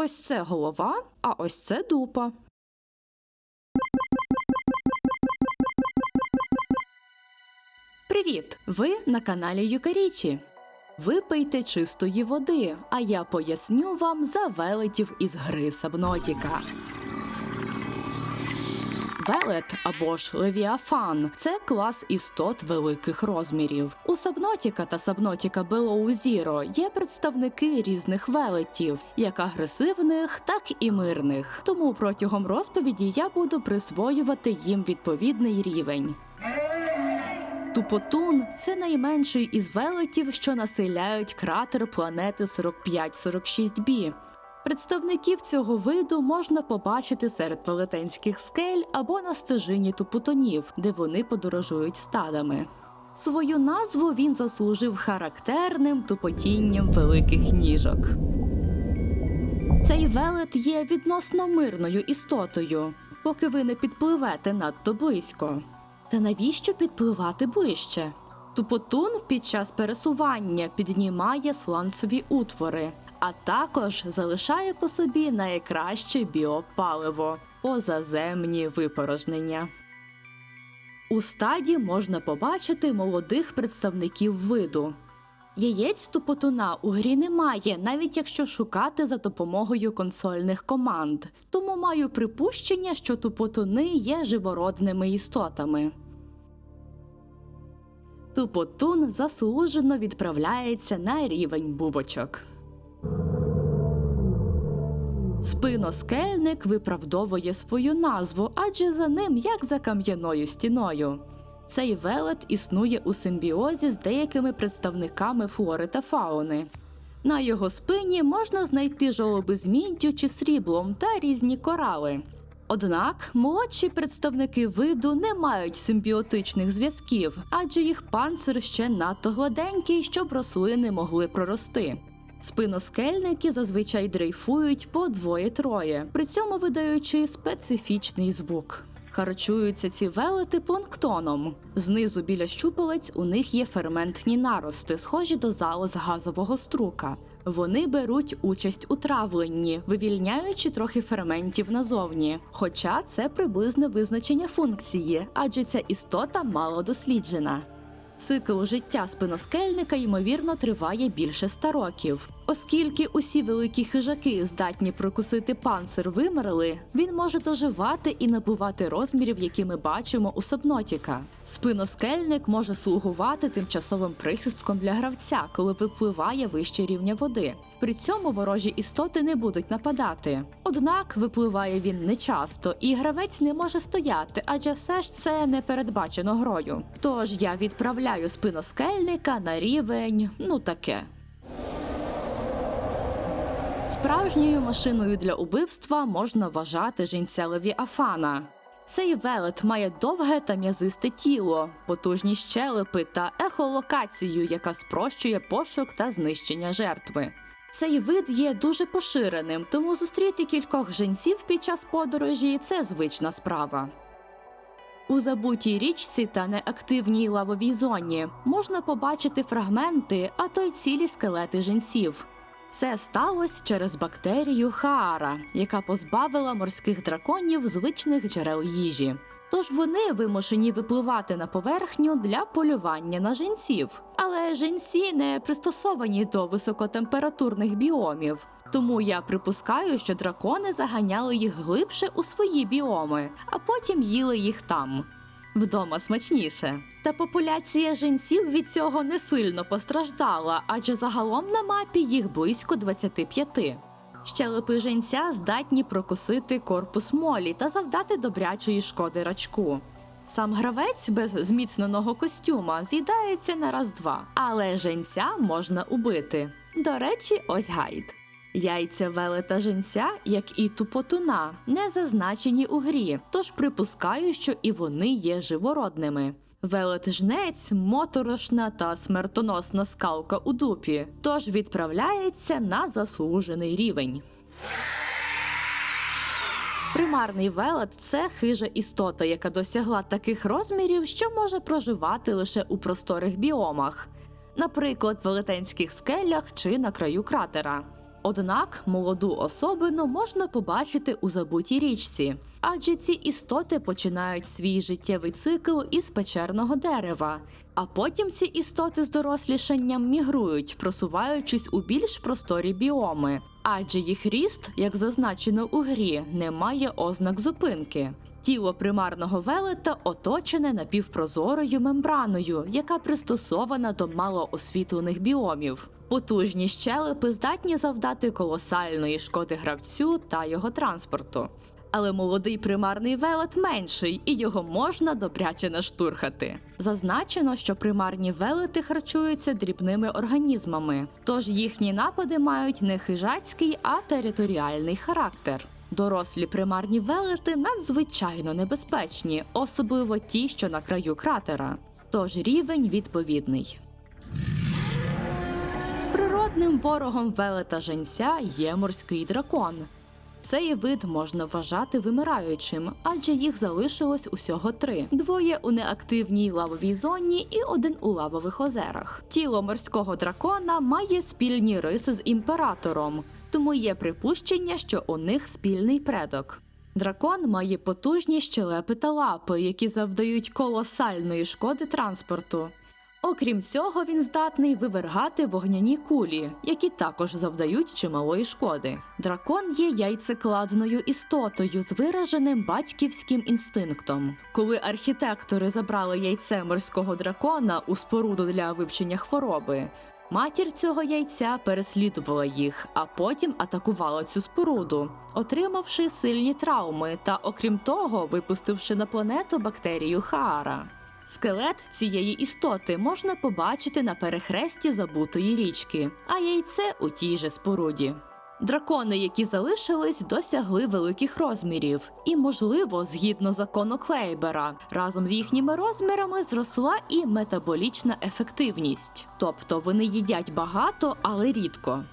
Ось це голова, а ось це дупа. Привіт! Ви на каналі Юкарічі. Випийте чистої води, а я поясню вам за велетів із гри Сабнотіка. Велет або ж Левіафан це клас істот великих розмірів. У Сабнотіка та Сабнотіка Zero є представники різних велетів, як агресивних, так і мирних. Тому протягом розповіді я буду присвоювати їм відповідний рівень. Тупотун це найменший із велетів, що населяють кратер планети 4546b. Представників цього виду можна побачити серед велетенських скель або на стежині тупотонів, де вони подорожують стадами. Свою назву він заслужив характерним тупотінням великих ніжок. Цей велет є відносно мирною істотою, поки ви не підпливете надто близько. Та навіщо підпливати ближче? Тупотун під час пересування піднімає сланцеві утвори, а також залишає по собі найкраще біопаливо позаземні випорожнення. У стаді можна побачити молодих представників виду. Яєць тупотуна у грі немає, навіть якщо шукати за допомогою консольних команд. Тому маю припущення, що тупотуни є живородними істотами. Тупотун заслужено відправляється на рівень бубочок. Спиноскельник виправдовує свою назву, адже за ним як за кам'яною стіною. Цей велет існує у симбіозі з деякими представниками флори та фауни. На його спині можна знайти жолоби з міддю чи сріблом та різні корали. Однак молодші представники виду не мають симбіотичних зв'язків, адже їх панцир ще надто гладенький, щоб рослини могли прорости. Спиноскельники зазвичай дрейфують по двоє-троє, при цьому видаючи специфічний звук. Харчуються ці велети планктоном. Знизу біля щупалець у них є ферментні нарости, схожі до залоз газового струка. Вони беруть участь у травленні, вивільняючи трохи ферментів назовні. Хоча це приблизне визначення функції, адже ця істота мало досліджена. Цикл життя спиноскельника ймовірно триває більше ста років. Оскільки усі великі хижаки здатні прокусити панцир вимерли, він може доживати і набувати розмірів, які ми бачимо у Сабнотіка. Спиноскельник може слугувати тимчасовим прихистком для гравця, коли випливає вище рівня води. При цьому ворожі істоти не будуть нападати. Однак випливає він нечасто, і гравець не може стояти, адже все ж це не передбачено грою. Тож я відправляю спиноскельника на рівень, ну таке. Справжньою машиною для убивства можна вважати жінця Левіафана. Цей велет має довге та м'язисте тіло, потужні щелепи та ехолокацію, яка спрощує пошук та знищення жертви. Цей вид є дуже поширеним, тому зустріти кількох жінців під час подорожі це звична справа. У забутій річці та неактивній лавовій зоні можна побачити фрагменти, а то й цілі скелети жінців. Це сталося через бактерію Хаара, яка позбавила морських драконів звичних джерел їжі. Тож вони вимушені випливати на поверхню для полювання на жінців. Але жінці не пристосовані до високотемпературних біомів. Тому я припускаю, що дракони заганяли їх глибше у свої біоми, а потім їли їх там. Вдома смачніше. Та популяція жінців від цього не сильно постраждала, адже загалом на мапі їх близько 25. Щелепи жінця здатні прокусити корпус молі та завдати добрячої шкоди рачку. Сам гравець без зміцненого костюма з'їдається на раз-два, але женця можна убити. До речі, ось гайд. Яйця велета женця, як і тупотуна, не зазначені у грі, тож припускаю, що і вони є живородними. Велет жнець моторошна та смертоносна скалка у дупі, тож відправляється на заслужений рівень. Примарний велет це хижа істота, яка досягла таких розмірів, що може проживати лише у просторих біомах, наприклад, велетенських скелях чи на краю кратера. Однак молоду особину можна побачити у забутій річці, адже ці істоти починають свій життєвий цикл із печерного дерева, а потім ці істоти з дорослішанням мігрують, просуваючись у більш просторі біоми, адже їх ріст, як зазначено у грі, не має ознак зупинки. Тіло примарного велета оточене напівпрозорою мембраною, яка пристосована до малоосвітлених біомів. Потужні щелепи здатні завдати колосальної шкоди гравцю та його транспорту. Але молодий примарний велет менший, і його можна добряче наштурхати. Зазначено, що примарні велети харчуються дрібними організмами, тож їхні напади мають не хижацький, а територіальний характер. Дорослі примарні велети надзвичайно небезпечні, особливо ті, що на краю кратера. Тож рівень відповідний. Природним ворогом велета женця є морський дракон. Цей вид можна вважати вимираючим, адже їх залишилось усього три: двоє у неактивній лавовій зоні і один у лавових озерах. Тіло морського дракона має спільні риси з імператором, тому є припущення, що у них спільний предок. Дракон має потужні щелепи та лапи, які завдають колосальної шкоди транспорту. Окрім цього, він здатний вивергати вогняні кулі, які також завдають чималої шкоди. Дракон є яйцекладною істотою з вираженим батьківським інстинктом. Коли архітектори забрали яйце морського дракона у споруду для вивчення хвороби, матір цього яйця переслідувала їх, а потім атакувала цю споруду, отримавши сильні травми та, окрім того, випустивши на планету бактерію Хаара. Скелет цієї істоти можна побачити на перехресті забутої річки, а яйце у тій же споруді. Дракони, які залишились, досягли великих розмірів, і, можливо, згідно закону Клейбера, разом з їхніми розмірами зросла і метаболічна ефективність, тобто вони їдять багато, але рідко.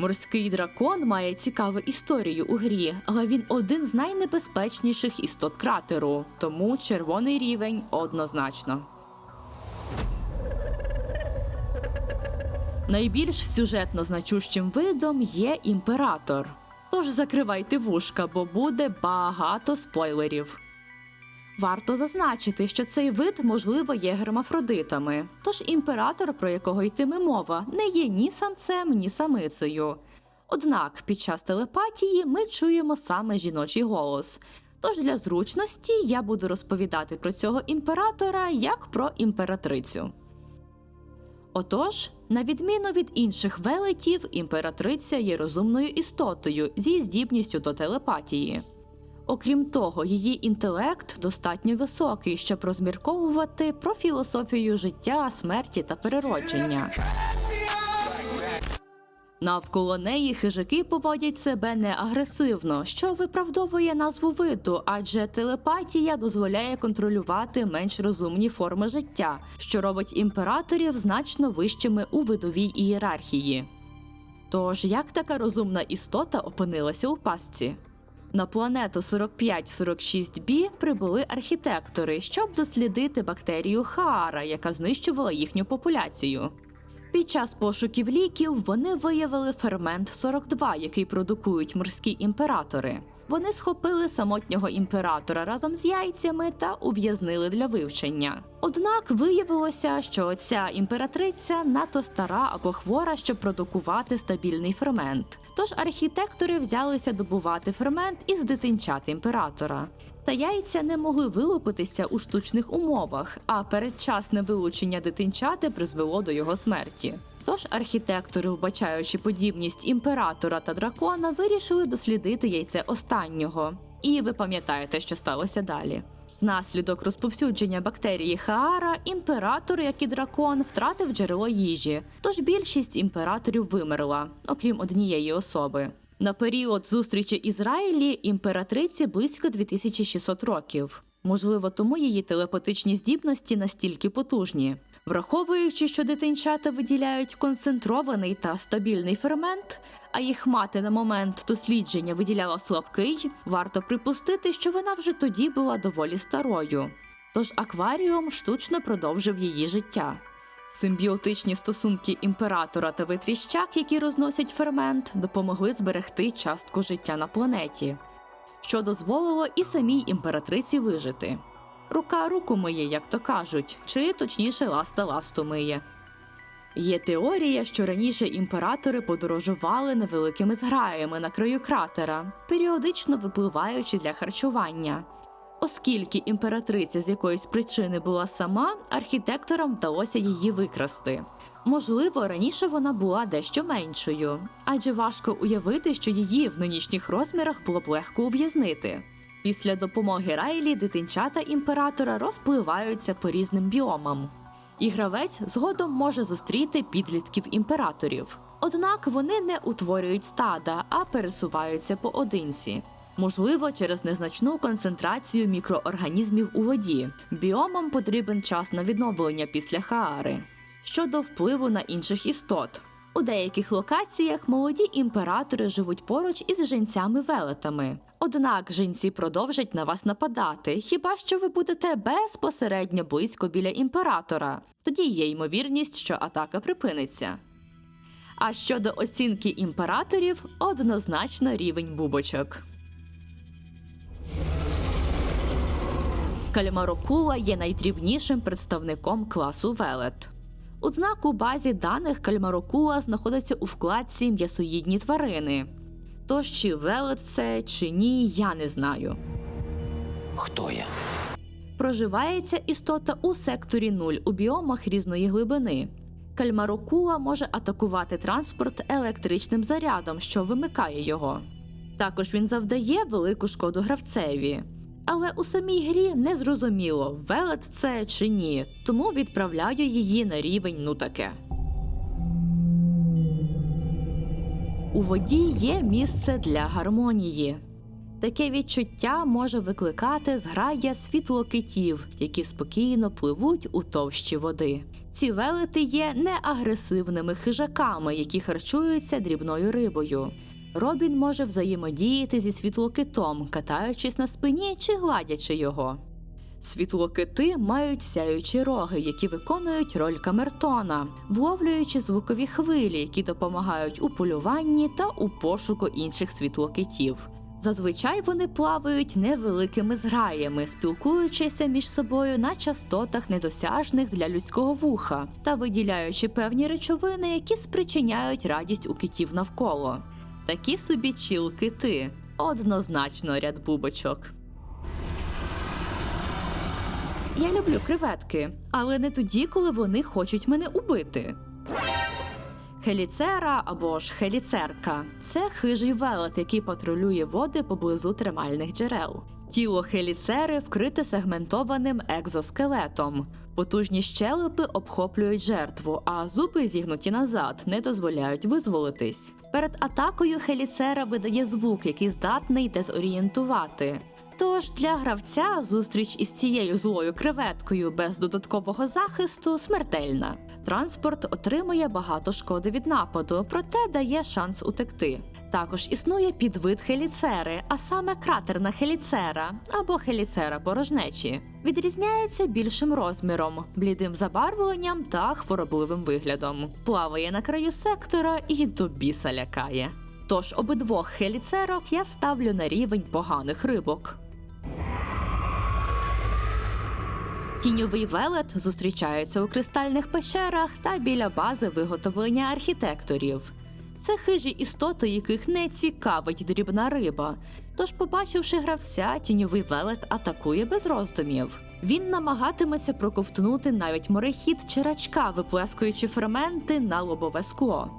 Морський дракон має цікаву історію у грі, але він один з найнебезпечніших істот кратеру, тому червоний рівень однозначно. Найбільш сюжетно значущим видом є імператор. Тож закривайте вушка, бо буде багато спойлерів. Варто зазначити, що цей вид, можливо, є гермафродитами, тож імператор, про якого йтиме мова, не є ні самцем, ні самицею. Однак під час телепатії ми чуємо саме жіночий голос. Тож для зручності я буду розповідати про цього імператора як про імператрицю. Отож, на відміну від інших велетів, імператриця є розумною істотою зі здібністю до телепатії. Окрім того, її інтелект достатньо високий, щоб розмірковувати про філософію життя, смерті та переродження. Навколо неї хижаки поводять себе неагресивно, що виправдовує назву виду, адже телепатія дозволяє контролювати менш розумні форми життя, що робить імператорів значно вищими у видовій ієрархії. Тож як така розумна істота опинилася у пастці? На планету 4546b прибули архітектори, щоб дослідити бактерію Хаара, яка знищувала їхню популяцію. Під час пошуків ліків вони виявили фермент 42, який продукують морські імператори. Вони схопили самотнього імператора разом з яйцями та ув'язнили для вивчення. Однак виявилося, що ця імператриця надто стара або хвора, щоб продукувати стабільний фермент. Тож архітектори взялися добувати фермент із дитинчат імператора. Та яйця не могли вилупитися у штучних умовах, а передчасне вилучення дитинчати призвело до його смерті. Тож архітектори, вбачаючи подібність імператора та дракона, вирішили дослідити яйце останнього. І ви пам'ятаєте, що сталося далі. Внаслідок розповсюдження бактерії Хаара імператор, як і дракон, втратив джерело їжі, тож більшість імператорів вимерла, окрім однієї особи. На період зустрічі Ізраїлі імператриці близько 2600 років. Можливо, тому її телепатичні здібності настільки потужні. Враховуючи, що дитинчата виділяють концентрований та стабільний фермент, а їх мати на момент дослідження виділяла слабкий, варто припустити, що вона вже тоді була доволі старою. Тож акваріум штучно продовжив її життя. Симбіотичні стосунки імператора та витріщак, які розносять фермент, допомогли зберегти частку життя на планеті, що дозволило і самій імператриці вижити. Рука руку миє, як то кажуть, чи точніше ласта ласту миє. Є теорія, що раніше імператори подорожували невеликими зграями на краю кратера, періодично випливаючи для харчування. Оскільки імператриця з якоїсь причини була сама, архітекторам вдалося її викрасти. Можливо, раніше вона була дещо меншою, адже важко уявити, що її в нинішніх розмірах було б легко ув'язнити. Після допомоги Райлі дитинчата імператора розпливаються по різним біомам. І гравець згодом може зустріти підлітків імператорів. Однак вони не утворюють стада, а пересуваються поодинці. Можливо, через незначну концентрацію мікроорганізмів у воді. Біомам потрібен час на відновлення після хаари. Щодо впливу на інших істот. У деяких локаціях молоді імператори живуть поруч із женцями-велетами. Однак жінці продовжать на вас нападати, хіба що ви будете безпосередньо близько біля імператора. Тоді є ймовірність, що атака припиниться. А щодо оцінки імператорів, однозначно рівень бубочок. Кальмарокула є найдрібнішим представником класу велет. У базі даних кальмарокула знаходиться у вкладці м'ясоїдні тварини. Тож чи велет це чи ні, я не знаю. Хто я? Проживається істота у секторі 0 у біомах різної глибини. Кальмарокула може атакувати транспорт електричним зарядом, що вимикає його. Також він завдає велику шкоду гравцеві. Але у самій грі не зрозуміло, велет це чи ні, тому відправляю її на рівень ну таке. У воді є місце для гармонії. Таке відчуття може викликати зграя світлокитів, які спокійно пливуть у товщі води. Ці велети є неагресивними хижаками, які харчуються дрібною рибою. Робін може взаємодіяти зі світлокитом, катаючись на спині чи гладячи його. Світлокити мають сяючі роги, які виконують роль камертона, вловлюючи звукові хвилі, які допомагають у полюванні та у пошуку інших світлокитів. Зазвичай вони плавають невеликими зграями, спілкуючися між собою на частотах недосяжних для людського вуха та виділяючи певні речовини, які спричиняють радість у китів навколо. Такі собі чіл-кити. Однозначно ряд бубочок. Я люблю креветки, але не тоді, коли вони хочуть мене убити. Хеліцера або ж хеліцерка це хижий велет, який патрулює води поблизу тримальних джерел. Тіло хеліцери вкрите сегментованим екзоскелетом. Потужні щелепи обхоплюють жертву, а зуби зігнуті назад не дозволяють визволитись. Перед атакою хеліцера видає звук, який здатний дезорієнтувати. Тож для гравця зустріч із цією злою креветкою без додаткового захисту смертельна. Транспорт отримує багато шкоди від нападу, проте дає шанс утекти. Також існує підвид хеліцери, а саме кратерна хеліцера або хеліцера порожнечі. Відрізняється більшим розміром, блідим забарвленням та хворобливим виглядом. Плаває на краю сектора і до біса лякає. Тож обидвох хеліцерок я ставлю на рівень поганих рибок. Тіньовий велет зустрічається у кристальних пещерах та біля бази виготовлення архітекторів. Це хижі істоти, яких не цікавить дрібна риба. Тож, побачивши гравця, тіньовий велет атакує без роздумів. Він намагатиметься проковтнути навіть морехід чи рачка, виплескуючи ферменти на лобове скло.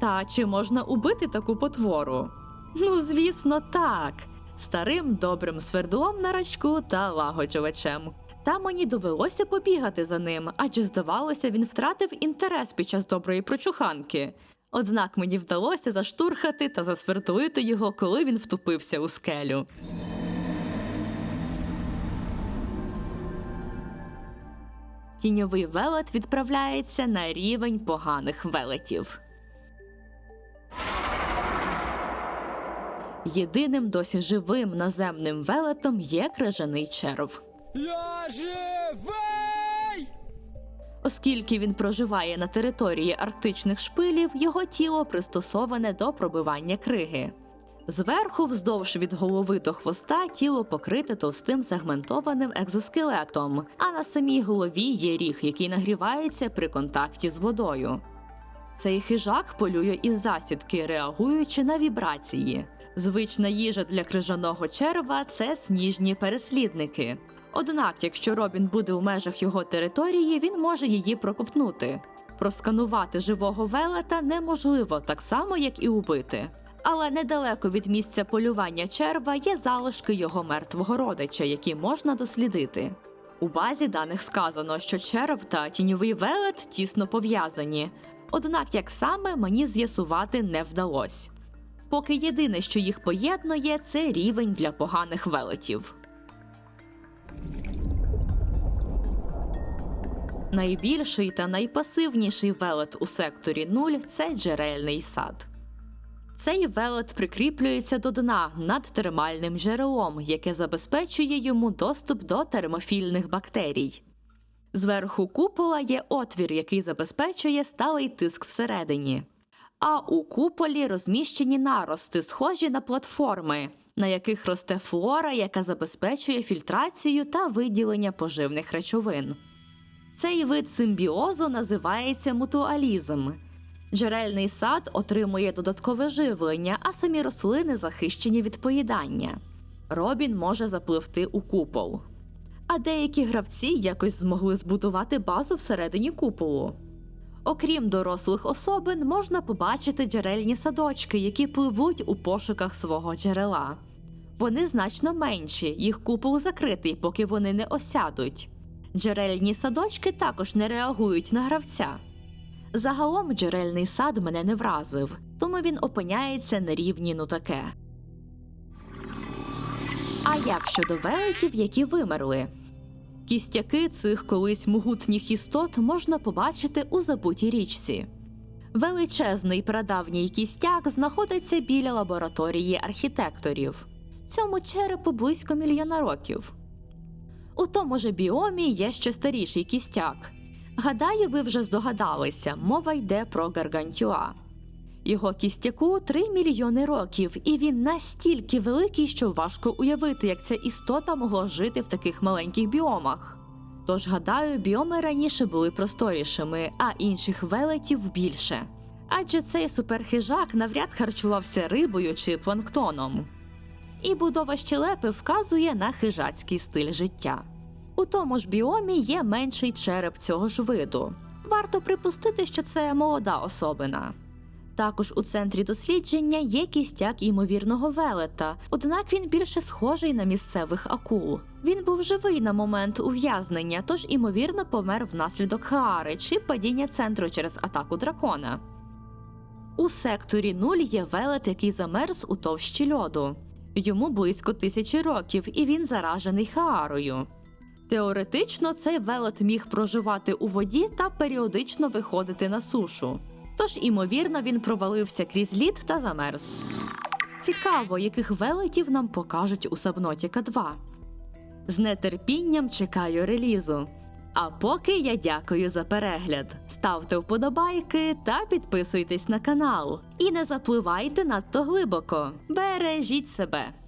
Та чи можна убити таку потвору? Ну, звісно, так. Старим добрим свердлом на рачку та лагоджувачем. Та мені довелося побігати за ним, адже здавалося, він втратив інтерес під час доброї прочуханки. Однак мені вдалося заштурхати та засвердлити його, коли він втупився у скелю. Тіньовий велет відправляється на рівень поганих велетів. Єдиним досі живим наземним велетом є крижаний черв. Я живий! Оскільки він проживає на території арктичних шпилів, його тіло пристосоване до пробивання криги. Зверху, вздовж від голови до хвоста, тіло покрите товстим сегментованим екзоскелетом, а на самій голові є ріг, який нагрівається при контакті з водою. Цей хижак полює із засідки, реагуючи на вібрації. Звична їжа для крижаного черва це сніжні переслідники. Однак, якщо Робін буде в межах його території, він може її проковтнути. Просканувати живого велета неможливо так само, як і убити. Але недалеко від місця полювання черва є залишки його мертвого родича, які можна дослідити. У базі даних сказано, що черв та тіньовий велет тісно пов'язані. Однак, як саме мені з'ясувати не вдалося. Поки єдине, що їх поєднує, це рівень для поганих велетів. Найбільший та найпасивніший велет у секторі 0 – це джерельний сад. Цей велет прикріплюється до дна над термальним джерелом, яке забезпечує йому доступ до термофільних бактерій. Зверху купола є отвір, який забезпечує сталий тиск всередині. А у куполі розміщені нарости, схожі на платформи, на яких росте флора, яка забезпечує фільтрацію та виділення поживних речовин. Цей вид симбіозу називається мутуалізм. Джерельний сад отримує додаткове живлення, а самі рослини захищені від поїдання. Робін може запливти у купол. А деякі гравці якось змогли збудувати базу всередині куполу. Окрім дорослих особин, можна побачити джерельні садочки, які пливуть у пошуках свого джерела. Вони значно менші, їх купол закритий, поки вони не осядуть. Джерельні садочки також не реагують на гравця. Загалом джерельний сад мене не вразив, тому він опиняється на рівні ну таке. А як щодо велетів, які вимерли? Кістяки цих колись могутніх істот можна побачити у забутій річці. Величезний прадавній кістяк знаходиться біля лабораторії архітекторів. Цьому черепу близько мільйона років. У тому ж біомі є ще старіший кістяк. Гадаю, ви вже здогадалися, мова йде про гаргантюа. Його кістяку 3 мільйони років, і він настільки великий, що важко уявити, як ця істота могла жити в таких маленьких біомах. Тож, гадаю, біоми раніше були просторішими, а інших велетів більше. Адже цей суперхижак навряд харчувався рибою чи планктоном. І будова щелепи вказує на хижацький стиль життя. У тому ж біомі є менший череп цього ж виду. Варто припустити, що це молода особина. Також у центрі дослідження є кістяк ймовірного велета, однак він більше схожий на місцевих акул. Він був живий на момент ув'язнення, тож імовірно помер внаслідок хаари чи падіння центру через атаку дракона. У секторі 0 є велет, який замерз у товщі льоду. Йому близько тисячі років, і він заражений хаарою. Теоретично цей велет міг проживати у воді та періодично виходити на сушу. Тож, імовірно, він провалився крізь лід та замерз. Цікаво, яких велетів нам покажуть у Сабнотіка 2. З нетерпінням чекаю релізу. А поки я дякую за перегляд. Ставте вподобайки та підписуйтесь на канал. І не запливайте надто глибоко. Бережіть себе!